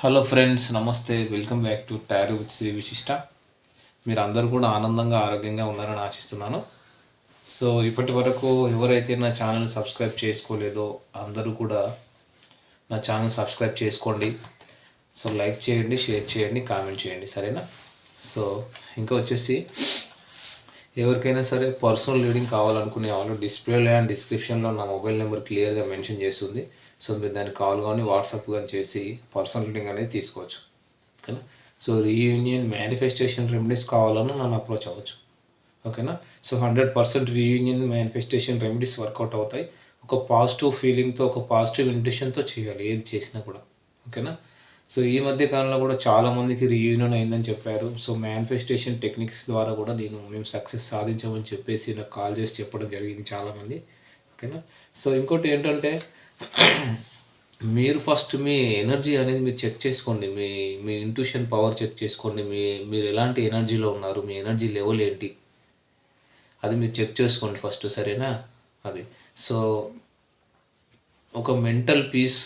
Hello friends నమస్తే. Welcome back to tarot with Sri Vishishta మీరు అందరూ కూడా ఆనందంగా ఆరోగ్యంగా ఉన్నారని ఆశిస్తున్నాను. సో ఇప్పటి వరకు ఎవరైతే నా ఛానల్ సబ్స్క్రైబ్ చేసుకోలేదో అందరూ కూడా నా ఛానల్ సబ్స్క్రైబ్ చేసుకోండి. సో లైక్ చేయండి షేర్ చేయండి కామెంట్ చేయండి. సరేనా? సో ఇంకా వచ్చేసి ఎవరికైనా సరే పర్సనల్ రీడింగ్ కావాలనుకునే వాళ్ళు డిస్ప్లేలో అండ్ డిస్క్రిప్షన్లో నా మొబైల్ నెంబర్ క్లియర్గా మెన్షన్ చేస్తుంది. సో మీరు దానికి కాల్ కానీ వాట్సాప్ కానీ చేసి పర్సనల్ రీడింగ్ అనేది తీసుకోవచ్చు. ఓకేనా? సో రీయూనియన్ మేనిఫెస్టేషన్ రెమెడీస్ కావాలన్నా నన్ను అప్రోచ్ అవ్వచ్చు. ఓకేనా? So hundred percent reunion manifestation remedies work out అవుతాయి. ఒక పాజిటివ్ ఫీలింగ్తో ఒక పాజిటివ్ ఇంటెన్షన్తో చేయాలి. ఏది చేసినా కూడా. ఓకేనా? సో ఈ మధ్య కాలంలో కూడా చాలా మందికి రీయూనియన్ అయిందని చెప్పారు. సో మేనిఫెస్టేషన్ టెక్నిక్స్ ద్వారా కూడా నేను మేము సక్సెస్ సాధించామని చెప్పేసి నాకు కాల్ చేసి చెప్పడం జరిగింది చాలామంది. ఓకేనా సో ఇంకోటి ఏంటంటే మీరు ఫస్ట్ మీ ఎనర్జీ అనేది మీరు చెక్ చేసుకోండి. మీ మీ ఇంట్యూషన్ పవర్ చెక్ చేసుకోండి. మీ మీరు ఎలాంటి ఎనర్జీలో ఉన్నారు? మీ ఎనర్జీ లెవెల్ ఏంటి? అది మీరు చెక్ చేసుకోండి ఫస్ట్ సరేనా? అది. సో ఒక మెంటల్ పీస్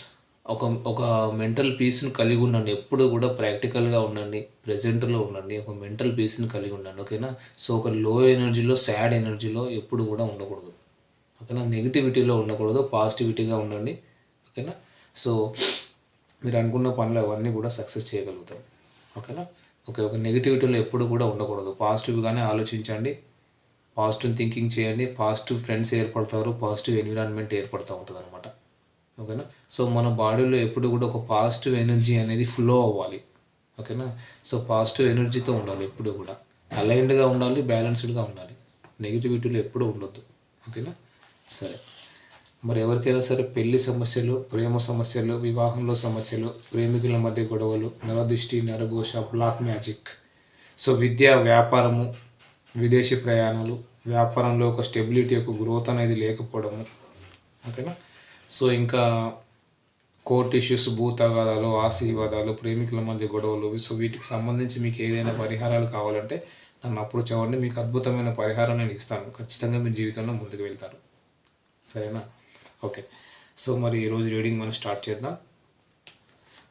ఒక ఒక మెంటల్ పీస్ని కలిగి ఉండండి. ఎప్పుడు కూడా ప్రాక్టికల్గా ఉండండి. ప్రజెంట్లో ఉండండి. ఒక మెంటల్ పీస్ని కలిగి ఉండండి. ఓకేనా? సో ఒక లో ఎనర్జీలో సాడ్ ఎనర్జీలో ఎప్పుడు కూడా ఉండకూడదు. ఓకేనా? నెగిటివిటీలో ఉండకూడదు. పాజిటివిటీగా ఉండండి. ఓకేనా? సో మీరు అనుకున్న పనులు అవన్నీ కూడా సక్సెస్ చేయగలుగుతారు. ఓకేనా? ఓకే ఒక నెగిటివిటీలో ఎప్పుడు కూడా ఉండకూడదు. పాజిటివ్గానే ఆలోచించండి. పాజిటివ్ థింకింగ్ చేయండి. పాజిటివ్ ఫ్రెండ్స్ ఏర్పడతారు. పాజిటివ్ ఎన్విరాన్మెంట్ ఏర్పడుతూ ఉంటుంది అనమాట ఓకేనా? సో మన బాడీలో ఎప్పుడు కూడా ఒక పాజిటివ్ ఎనర్జీ అనేది ఫ్లో అవ్వాలి. ఓకేనా? సో పాజిటివ్ ఎనర్జీతో ఉండాలి ఎప్పుడు కూడా. అలైన్డ్గా ఉండాలి బ్యాలెన్స్డ్గా ఉండాలి. నెగిటివిటీలో ఎప్పుడూ ఉండొద్దు. ఓకేనా? సరే. మరి ఎవరికైనా సరే పెళ్ళి సమస్యలు ప్రేమ సమస్యలు వివాహంలో సమస్యలు ప్రేమికుల మధ్య గొడవలు నరదృష్టి నరఘోష బ్లాక్ మ్యాజిక్. సో విద్య వ్యాపారము విదేశీ ప్రయాణాలు వ్యాపారంలో ఒక స్టెబిలిటీ ఒక గ్రోత్ అనేది లేకపోవడము. ఓకేనా? సో ఇంకా కోర్ట్ ఇష్యూస్ భూతగాదాలు ఆశీర్వాదాలు ప్రేమికుల మధ్య గొడవలు సో వీటికి సంబంధించి మీకు ఏదైనా పరిహారాలు కావాలంటే నన్ను అప్పుడు చూడండి మీకు అద్భుతమైన పరిహారం నేను ఇస్తాను. ఖచ్చితంగా మీ జీవితంలో ముందుకు వెళ్తారు సరేనా? ఓకే. సో మరి ఈరోజు రీడింగ్ మనం స్టార్ట్ చేద్దాం.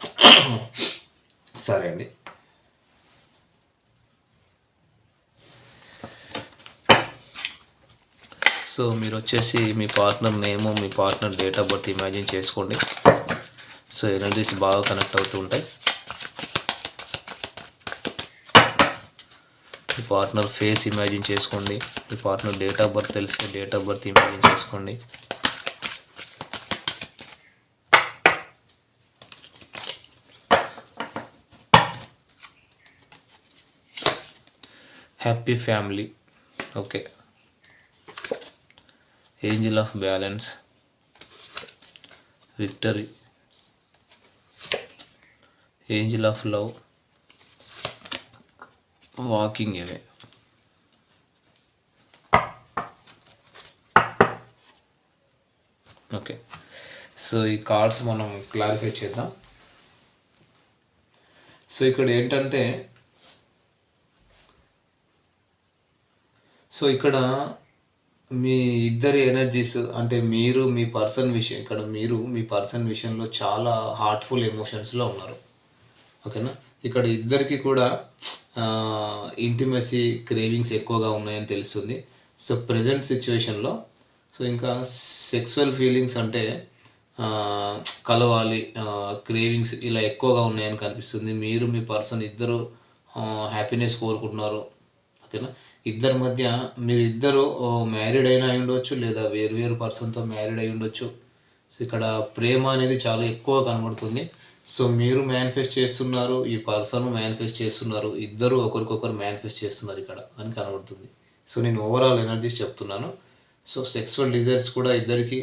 సరే అండి. సో మీరు వచ్చేసి మీ partner name me partner date of birth imagine చేసుకోండి. సో ఎనర్జీస్ బాగా కనెక్ట్ అవుతూ ఉంటాయి. మీ పార్ట్నర్ ఫేస్ ఇమాజిన్ చేసుకోండి. మీ పార్ట్నర్ డేట్ ఆఫ్ బర్త్ తెలిస్తే డేట్ ఆఫ్ బర్త్ ఇమాజిన్ చేసుకోండి. Happy family. Okay. Angel of balance victory angel of love walking away okay so ఈ కార్డ్స్ మనం క్లారిఫై చేద్దాం. సో ఇక్కడ ఏంటంటే సో ఇక్కడ మీ ఇద్దరి ఎనర్జీస్ అంటే మీరు మీ పర్సన్ విషయం ఇక్కడ మీరు మీ పర్సన్ విషయంలో చాలా హార్ట్ఫుల్ ఎమోషన్స్లో ఉన్నారు. ఓకేనా ఇక్కడ ఇద్దరికి కూడా ఇంటిమసీ క్రేవింగ్స్ ఎక్కువగా ఉన్నాయని తెలుస్తుంది. సో ప్రజెంట్ సిచ్యువేషన్లో సో ఇంకా సెక్సువల్ ఫీలింగ్స్ అంటే కలవాలి క్రేవింగ్స్ ఇలా ఎక్కువగా ఉన్నాయని కనిపిస్తుంది. మీరు మీ పర్సన్ ఇద్దరు హ్యాపీనెస్ కోరుకుంటున్నారు. ఓకేనా ఇద్దరి మధ్య మీరు ఇద్దరు మ్యారీడ్ అయినా అయి ఉండొచ్చు లేదా వేరు వేరు పర్సన్తో మ్యారీడ్ అయి ఉండొచ్చు. సో ఇక్కడ ప్రేమ అనేది చాలా ఎక్కువ కనబడుతుంది. సో మీరు మేనిఫెస్ట్ చేస్తున్నారు ఈ పర్సన్ మేనిఫెస్ట్ చేస్తున్నారు ఇద్దరు ఒకరికొకరు మేనిఫెస్ట్ చేస్తున్నారు ఇక్కడ అని కనబడుతుంది. సో నేను ఓవరాల్ ఎనర్జీస్ చెప్తున్నాను. సో సెక్సువల్ డిజైర్స్ కూడా ఇద్దరికి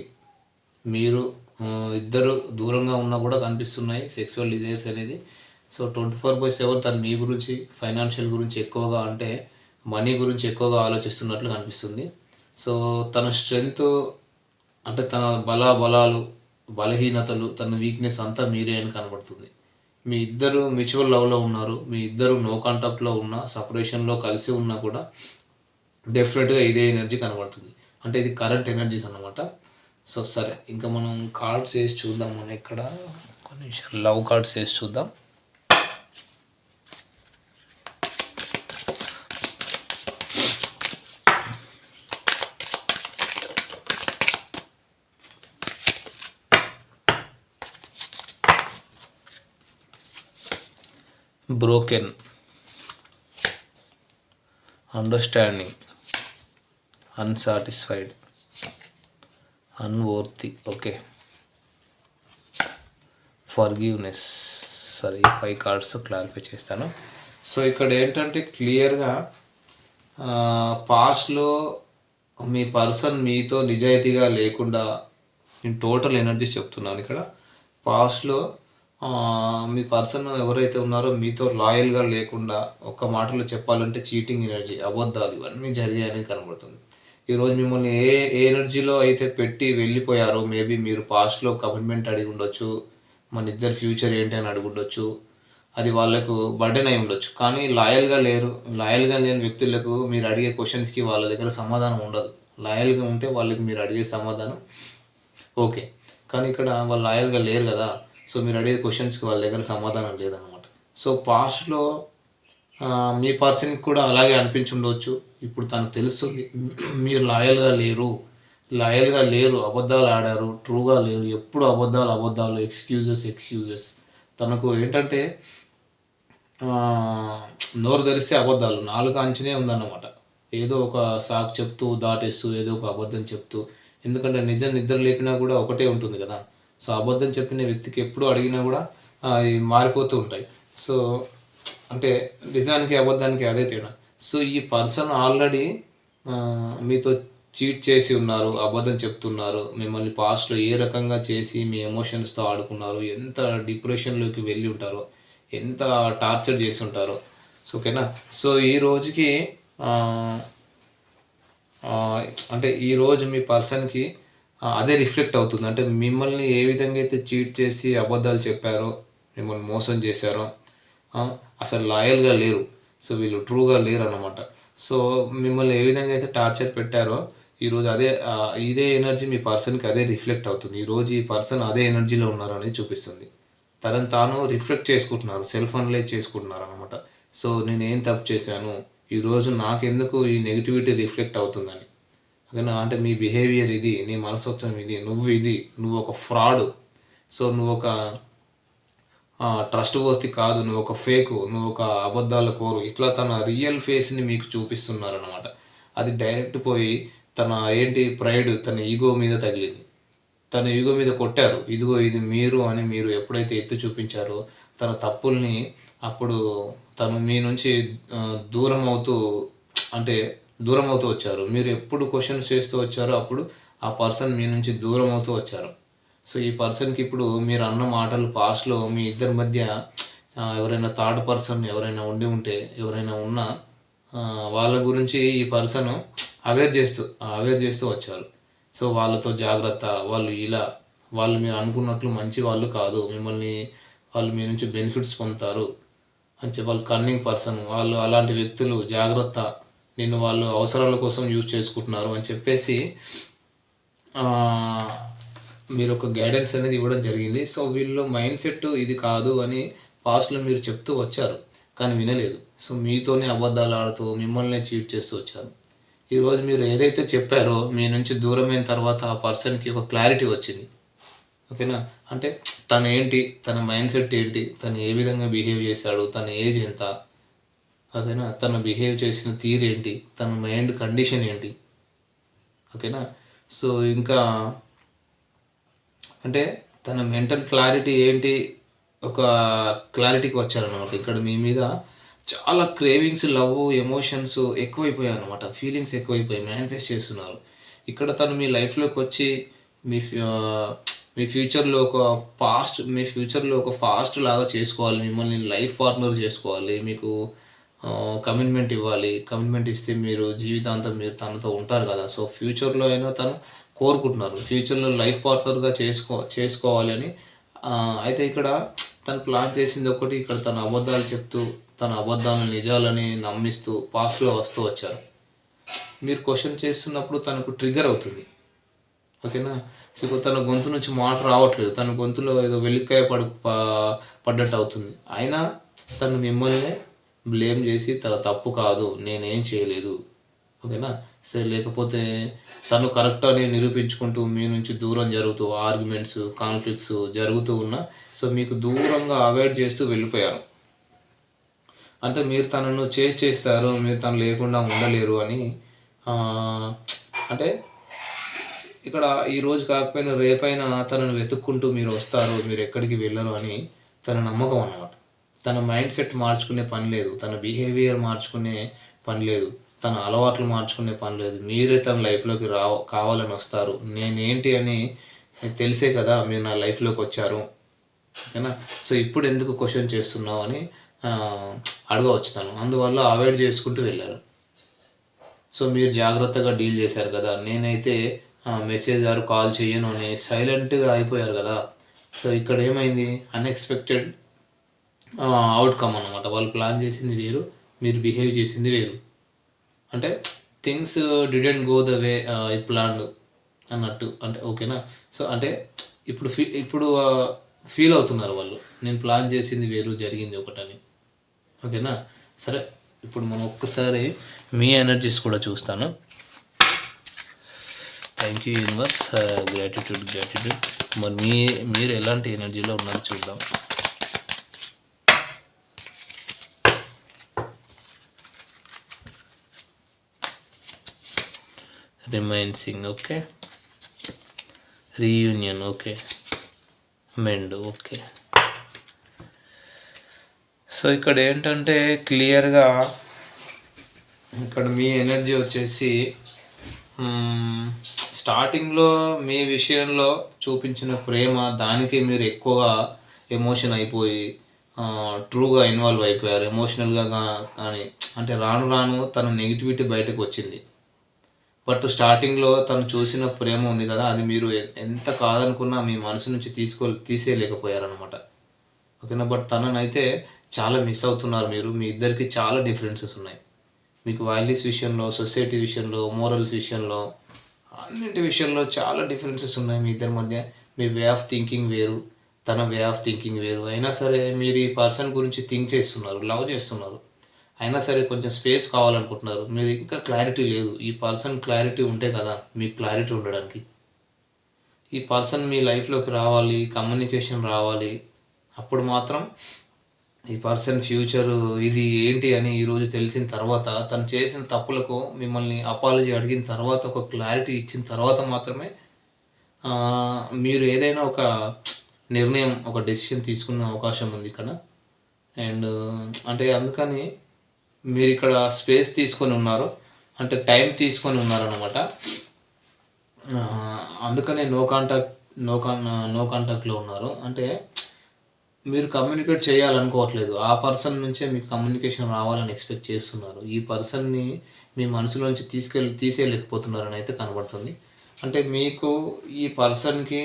మీరు ఇద్దరు దూరంగా ఉన్నా కూడా కనిపిస్తున్నాయి సెక్సువల్ డిజైర్స్ అనేది. So twenty four by seven తను మీ గురించి ఫైనాన్షియల్ గురించి ఎక్కువగా అంటే మనీ గురించి ఎక్కువగా ఆలోచిస్తున్నట్లు కనిపిస్తుంది. సో తన స్ట్రెంగ్త్ అంటే తన బల బలాలు బలహీనతలు తన వీక్నెస్ అంతా మీరే అని కనబడుతుంది. మీ ఇద్దరు మ్యూచువల్ లవ్లో ఉన్నారు. మీ ఇద్దరు నో కాంటాక్ట్లో ఉన్న సపరేషన్లో కలిసి ఉన్నా కూడా డెఫినెట్గా ఇదే ఎనర్జీ కనబడుతుంది. అంటే ఇది కరెంట్ ఎనర్జీస్ అన్నమాట. సో సరే. ఇంకా మనం కార్డ్స్ వేసి చూద్దాం మనం ఇక్కడ కొన్ని లవ్ కార్డ్స్ వేసి చూద్దాం. Broken. Understanding. Unsatisfied. Unworthy. Okay. Forgiveness సరే ఈ ఫైవ్ కార్డ్స్ క్లారిఫై చేస్తాను. సో ఇక్కడ ఏంటంటే క్లియర్గా పాస్ట్లో మీ పర్సన్ మీతో నిజాయితీగా లేకుండా నేను టోటల్ ఎనర్జీ చెప్తున్నాను ఇక్కడ. పాస్ట్లో మీ పర్సన్ ఎవరైతే ఉన్నారో మీతో లాయల్గా లేకుండా ఒక్క మాటలో చెప్పాలంటే చీటింగ్ ఎనర్జీ అబద్ధాలు ఇవన్నీ జరిగాయని కనబడుతుంది. ఈరోజు మిమ్మల్ని ఏ ఏ ఎనర్జీలో అయితే పెట్టి వెళ్ళిపోయారో మేబీ మీరు పాస్ట్లో కమిట్మెంట్ అడిగి ఉండొచ్చు మన ఇద్దరు ఫ్యూచర్ ఏంటి అని అడిగి ఉండొచ్చు అది వాళ్ళకు బర్డెన్ అయి ఉండొచ్చు. కానీ లాయల్గా లేరు లాయల్గా లేని వ్యక్తులకు మీరు అడిగే క్వశ్చన్స్కి వాళ్ళ దగ్గర సమాధానం ఉండదు. లాయల్గా ఉంటే వాళ్ళకి మీరు అడిగే సమాధానం ఓకే. కానీ ఇక్కడ వాళ్ళు లాయల్గా లేరు కదా సో మీరు అడిగే క్వశ్చన్స్కి వాళ్ళ దగ్గర సమాధానం లేదనమాట సో పాస్ట్లో మీ పర్సన్కి కూడా అలాగే అనిపించి ఉండవచ్చు ఇప్పుడు తనకు తెలుస్తుంది మీరు లాయల్గా లేరు. లాయల్గా లేరు అబద్ధాలు ఆడారు ట్రూగా లేరు. ఎప్పుడు అబద్ధాలు అబద్ధాలు ఎక్స్క్యూజెస్ ఎక్స్క్యూజెస్ తనకు ఏంటంటే నోరు తెరిస్తే అబద్ధాలు. నాలుగు అంచనే ఉందన్నమాట. ఏదో ఒక సాకు చెప్తూ దాటేస్తూ ఏదో ఒక అబద్ధం చెప్తూ. ఎందుకంటే నిజం నిద్ర లేపినా కూడా ఒకటే ఉంటుంది కదా. సో అబద్ధం చెప్పిన వ్యక్తికి ఎప్పుడు అడిగినా కూడా అవి మారిపోతూ ఉంటాయి. సో అంటే నిజానికి అబద్ధానికి అదే తేడా. సో ఈ పర్సన్ ఆల్రెడీ మీతో చీట్ చేసి ఉన్నారు అబద్ధం చెప్తున్నారు మిమ్మల్ని పాస్ట్లో ఏ రకంగా చేసి మీ ఎమోషన్స్తో ఆడుకున్నారు ఎంత డిప్రెషన్లోకి వెళ్ళి ఉంటారో ఎంత టార్చర్ చేసి ఉంటారో. సో ఓకేనా సో ఈ రోజుకి అంటే ఈ రోజు మీ పర్సన్కి అదే రిఫ్లెక్ట్ అవుతుంది. అంటే మిమ్మల్ని ఏ విధంగా అయితే చీట్ చేసి అబద్ధాలు చెప్పారో మిమ్మల్ని మోసం చేశారో అసలు లాయల్గా లేరు. సో వీళ్ళు ట్రూగా లేరు అనమాట సో మిమ్మల్ని ఏ విధంగా అయితే టార్చర్ పెట్టారో ఈరోజు అదే ఇదే ఎనర్జీ మీ పర్సన్కి అదే రిఫ్లెక్ట్ అవుతుంది. ఈరోజు ఈ పర్సన్ అదే ఎనర్జీలో ఉన్నారు అనేది చూపిస్తుంది. తనని తాను రిఫ్లెక్ట్ చేసుకుంటున్నారు సెల్ఫ్ అనలైజ్ చేసుకుంటున్నారు అనమాట సో నేను ఏం తప్పు చేశాను? ఈరోజు నాకెందుకు ఈ నెగిటివిటీ రిఫ్లెక్ట్ అవుతుందని? ఓకేనా? అంటే మీ బిహేవియర్ ఇది నీ మనస్తత్వం ఇది నువ్వు ఇది నువ్వు ఒక ఫ్రాడ్ సో నువ్వు ఒక ట్రస్ట్ వర్తి కాదు నువ్వు ఒక ఫేకు నువ్వు ఒక అబద్ధాల కోరు. ఇట్లా తన రియల్ ఫేస్ని మీకు చూపిస్తున్నారనమాట అది డైరెక్ట్ పోయి తన ఏంటి ప్రైడ్ తన ఈగో మీద తగిలింది. తన ఈగో మీద కొట్టారు. ఇదిగో ఇది మీరు అని మీరు ఎప్పుడైతే ఎత్తి చూపించారో తన తప్పుల్ని అప్పుడు తను మీ నుంచి దూరం అవుతూ అంటే దూరం అవుతూ వచ్చారు. మీరు ఎప్పుడు క్వశ్చన్స్ చేస్తూ వచ్చారో అప్పుడు ఆ పర్సన్ మీ నుంచి దూరం అవుతూ వచ్చారు. సో ఈ పర్సన్కి ఇప్పుడు మీరు అన్న మాటలు పాస్ట్లో మీ ఇద్దరి మధ్య ఎవరైనా థర్డ్ పర్సన్ ఎవరైనా ఉండి ఉంటే ఎవరైనా ఉన్నా వాళ్ళ గురించి ఈ పర్సన్ అవేర్ చేస్తూ అవేర్ చేస్తూ వచ్చారు. సో వాళ్ళతో జాగ్రత్త వాళ్ళు ఇలా వాళ్ళు మీరు అనుకున్నట్లు మంచి వాళ్ళు కాదు మిమ్మల్ని వాళ్ళు మీ నుంచి బెనిఫిట్స్ పొందుతారు అని చెప్పి వాళ్ళు కన్నింగ్ పర్సన్ వాళ్ళు అలాంటి వ్యక్తులు జాగ్రత్త నిన్ను వాళ్ళు అవసరాల కోసం యూజ్ చేసుకుంటున్నారు అని చెప్పేసి మీరు ఒక గైడెన్స్ అనేది ఇవ్వడం జరిగింది. సో వీళ్ళు మైండ్ సెట్ ఇది కాదు అని పాస్ట్లో మీరు చెప్తూ వచ్చారు కానీ వినలేదు. సో మీతోనే అబద్ధాలు ఆడుతూ మిమ్మల్ని చీట్ చేస్తూ వచ్చారు. ఈరోజు మీరు ఏదైతే చెప్పారో మీ నుంచి దూరమైన తర్వాత ఆ పర్సన్కి ఒక క్లారిటీ వచ్చింది. ఓకేనా? అంటే తను ఏంటి తన మైండ్ సెట్ ఏంటి తను ఏ విధంగా బిహేవ్ చేశాడు తన ఏజ్ ఎంత ఓకేనా తను బిహేవ్ చేసిన తీరు ఏంటి? తన మైండ్ కండిషన్ ఏంటి? ఓకేనా? సో ఇంకా అంటే తన మెంటల్ క్లారిటీ ఏంటి? ఒక క్లారిటీకి వచ్చారనమాట ఇక్కడ మీ మీద చాలా క్రేవింగ్స్ లవ్ ఎమోషన్స్ ఎక్కువైపోయాయి అనమాట ఫీలింగ్స్ ఎక్కువైపోయాయి మేనిఫెస్ట్ చేస్తున్నారు. ఇక్కడ తను మీ లైఫ్లోకి వచ్చి మీ ఫ్యూ- మీ ఫ్యూచర్లో ఒక పాస్ట్ మీ ఫ్యూచర్లో ఒక ఫాస్ట్ లాగా చేసుకోవాలి. మిమ్మల్ని లైఫ్ పార్ట్నర్ చేసుకోవాలి. మీకు కమిట్మెంట్ ఇవ్వాలి. కమిట్మెంట్ ఇస్తే మీరు జీవితాంతం మీరు తనతో ఉంటారు కదా. సో ఫ్యూచర్లో అయినా తను కోరుకుంటున్నారు. ఫ్యూచర్లో లైఫ్ పార్ట్నర్గా చేసుకో చేసుకోవాలి అని అయితే ఇక్కడ తను ప్లాన్ చేసింది ఒకటి ఇక్కడ తన అబద్ధాలు చెప్తూ తన అబద్ధాలను నిజాలని నమ్మిస్తూ పాస్ట్లో వస్తూ వచ్చారు. మీరు క్వశ్చన్ చేస్తున్నప్పుడు తనకు ట్రిగర్ అవుతుంది. ఓకేనా? సో తన గొంతు నుంచి మాట రావట్లేదు. తన గొంతులో ఏదో వెలిక్కాయ పడు ప- పడ్డట్టు అవుతుంది. అయినా తను మిమ్మల్ని బ్లేమ్ చేసి తన తప్పు కాదు నేనేం చేయలేదు. ఓకేనా? సరే లేకపోతే తను కరెక్ట్ అని నిరూపించుకుంటూ మీ నుంచి దూరం జరుగుతూ ఆర్గ్యుమెంట్స్ కాన్ఫ్లిక్ట్స్ జరుగుతూ ఉన్నా సో మీకు దూరంగా అవాయిడ్ చేస్తూ వెళ్ళిపోయారు. అంటే మీరు తనను చేసి చేస్తారు మీరు తను లేకుండా ఉండలేరు అని అంటే ఇక్కడ ఈరోజు కాకపోయినా రేపైనా తనను వెతుక్కుంటూ మీరు వస్తారు మీరు ఎక్కడికి వెళ్ళరు అని తన నమ్మకం అన్నమాట. తన మైండ్ సెట్ మార్చుకునే పని లేదు తన బిహేవియర్ మార్చుకునే పని లేదు తన అలవాట్లు మార్చుకునే పని లేదు. మీరే తన లైఫ్లోకి రావ కావాలని వస్తారు. నేనేంటి అని తెలిసే కదా మీరు నా లైఫ్లోకి వచ్చారు. ఓకేనా? సో ఇప్పుడు ఎందుకు క్వశ్చన్ చేస్తున్నావు అని అడగవచ్చు తను. అందువల్ల అవాయిడ్ చేసుకుంటూ వెళ్ళారు. సో మీరు జాగ్రత్తగా డీల్ చేశారు కదా. నేనైతే మెసేజ్ ఆరు కాల్ చేయను అని సైలెంట్గా అయిపోయారు కదా. సో ఇక్కడ ఏమైంది? అన్ఎక్స్పెక్టెడ్ అవుట్కమ్ అనమాట వాళ్ళు ప్లాన్ చేసింది వేరు మీరు బిహేవ్ చేసింది వేరు. అంటే things didn't go the way I plan అన్నట్టు. అంటే ఓకేనా సో అంటే ఇప్పుడు ఫీ ఇప్పుడు ఫీల్ అవుతున్నారు వాళ్ళు. నేను ప్లాన్ చేసింది వేరు జరిగింది ఒకటని. ఓకేనా సరే ఇప్పుడు మనం ఒక్కసారి మీ ఎనర్జీస్ కూడా చూస్తాను. Thank you universe gratitude gratitude మరి మీ మీరు ఎలాంటి ఎనర్జీలో ఉన్నారో చూద్దాం. Reminiscing okay reunion okay mend okay so ఇక్కడ ఏంటంటే క్లియర్గా ఇక్కడ మీ ఎనర్జీ వచ్చేసి స్టార్టింగ్లో మీ విషయంలో చూపించిన ప్రేమ దానికి మీరు ఎక్కువగా ఎమోషన్ అయిపోయి ట్రూగా ఇన్వాల్వ్ అయిపోయారు. ఎమోషనల్గా కానీ అంటే రాను రాను తన నెగిటివిటీ బయటకు వచ్చింది. బట్ స్టార్టింగ్లో తను చూసిన ప్రేమ ఉంది కదా అది మీరు ఎంత కాదనుకున్నా మీ మనసు నుంచి తీసుకో తీసేయలేకపోయారనమాట ఓకేనా? బట్ తననైతే చాలా మిస్ అవుతున్నారు మీరు. మీ ఇద్దరికి చాలా డిఫరెన్సెస్ ఉన్నాయి. మీకు వాల్యూస్ విషయంలో సొసైటీ విషయంలో మోరల్స్ విషయంలో అన్నింటి విషయంలో చాలా డిఫరెన్సెస్ ఉన్నాయి మీ ఇద్దరి మధ్య. మీ వే ఆఫ్ థింకింగ్ వేరు తన వే ఆఫ్ థింకింగ్ వేరు. అయినా సరే మీరు ఈ పర్సన్ గురించి థింక్ చేస్తున్నారు లవ్ చేస్తున్నారు. అయినా సరే కొంచెం స్పేస్ కావాలనుకుంటున్నారు. మీరు ఇంకా క్లారిటీ లేదు. ఈ పర్సన్ క్లారిటీ ఉంటే కదా మీకు క్లారిటీ ఉండడానికి. ఈ పర్సన్ మీ లైఫ్లోకి రావాలి కమ్యూనికేషన్ రావాలి. అప్పుడు మాత్రం ఈ పర్సన్ ఫ్యూచర్ ఇది ఏంటి అని ఈరోజు తెలిసిన తర్వాత తను చేసిన తప్పులకు మిమ్మల్ని అపాలజీ అడిగిన తర్వాత ఒక క్లారిటీ ఇచ్చిన తర్వాత మాత్రమే మీరు ఏదైనా ఒక నిర్ణయం ఒక డెసిషన్ తీసుకునే అవకాశం ఉంది ఇక్కడ. అండ్ అంటే అందుకని మీరు ఇక్కడ స్పేస్ తీసుకొని ఉన్నారు అంటే టైం తీసుకొని ఉన్నారనమాట అందుకనే no contact no con no కాంటాక్ట్లో ఉన్నారు. అంటే మీరు కమ్యూనికేట్ చేయాలనుకోవట్లేదు. ఆ పర్సన్ నుంచే మీకు కమ్యూనికేషన్ రావాలని ఎక్స్పెక్ట్ చేస్తున్నారు. ఈ పర్సన్ని మీ మనసులోంచి తీసుకెళ్ళి తీసేయలేకపోతున్నారని అయితే కనబడుతుంది. అంటే మీకు ఈ పర్సన్కి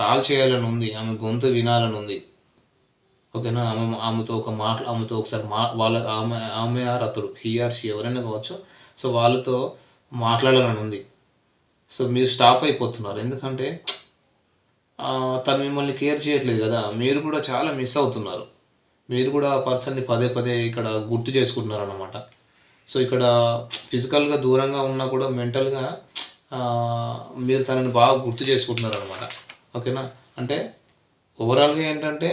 కాల్ చేయాలని ఉంది ఆమె గొంతు వినాలని ఉంది. ఓకేనా? ఆమె ఆమెతో ఒక మాట ఆమెతో ఒకసారి మా వాళ్ళ ఆమె ఆమె ఆర్ అతడు హీ షీ ఎవరైనా కావచ్చు. సో వాళ్ళతో మాట్లాడాలని ఉంది. సో మీరు స్టాప్ అయిపోతున్నారు. ఎందుకంటే తను మిమ్మల్ని కేర్ చేయట్లేదు కదా. మీరు కూడా చాలా మిస్ అవుతున్నారు. మీరు కూడా ఆ పర్సన్ని పదే పదే ఇక్కడ గుర్తు చేసుకుంటున్నారు అన్నమాట సో ఇక్కడ ఫిజికల్గా దూరంగా ఉన్నా కూడా మెంటల్గా మీరు తనని బాగా గుర్తు చేసుకుంటున్నారు అనమాట ఓకేనా? అంటే ఓవరాల్గా ఏంటంటే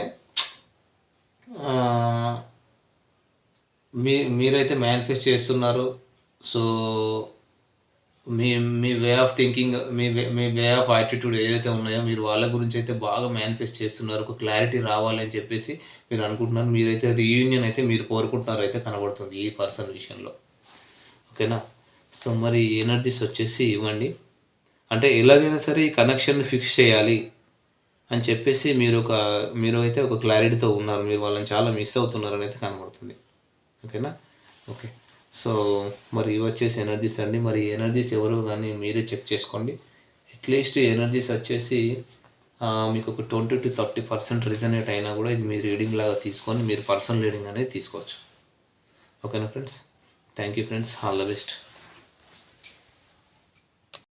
మీ మీరైతే మేనిఫెస్ట్ చేస్తున్నారు. సో మీ మీ వే ఆఫ్ థింకింగ్ మీ వే మీ వే ఆఫ్ యాటిట్యూడ్ ఏదైతే ఉన్నాయో మీరు వాళ్ళ గురించి అయితే బాగా మేనిఫెస్ట్ చేస్తున్నారు. ఒక క్లారిటీ రావాలి అని చెప్పేసి మీరు అనుకుంటున్నారు. మీరైతే రీయూనియన్ అయితే మీరు కోరుకుంటున్నారు అయితే కనబడుతుంది ఈ పర్సన్ విషయంలో. ఓకేనా? సో మరి ఎనర్జీస్ వచ్చేసి ఇవ్వండి. అంటే ఎలాగైనా సరే ఈ కనెక్షన్ ఫిక్స్ చేయాలి. అని చెప్పేసి మీరు ఒక మీరు అయితే ఒక క్లారిటీతో ఉన్నారు. మీరు వాళ్ళని చాలా మిస్ అవుతున్నారు అయితే కనబడుతుంది. ఓకేనా? ఓకే. సో మరి ఇవి వచ్చేసి ఎనర్జీస్ అండి. మరి ఎనర్జీస్ ఎవరు కానీ మీరే చెక్ చేసుకోండి. అట్లీస్ట్ ఎనర్జీస్ వచ్చేసి మీకు ఒక twenty to thirty percent resonate అయినా కూడా ఇది మీ రీడింగ్ లాగా తీసుకొని మీరు పర్సనల్ రీడింగ్ అనేది తీసుకోవచ్చు. ఓకేనా friends thank you friends all the best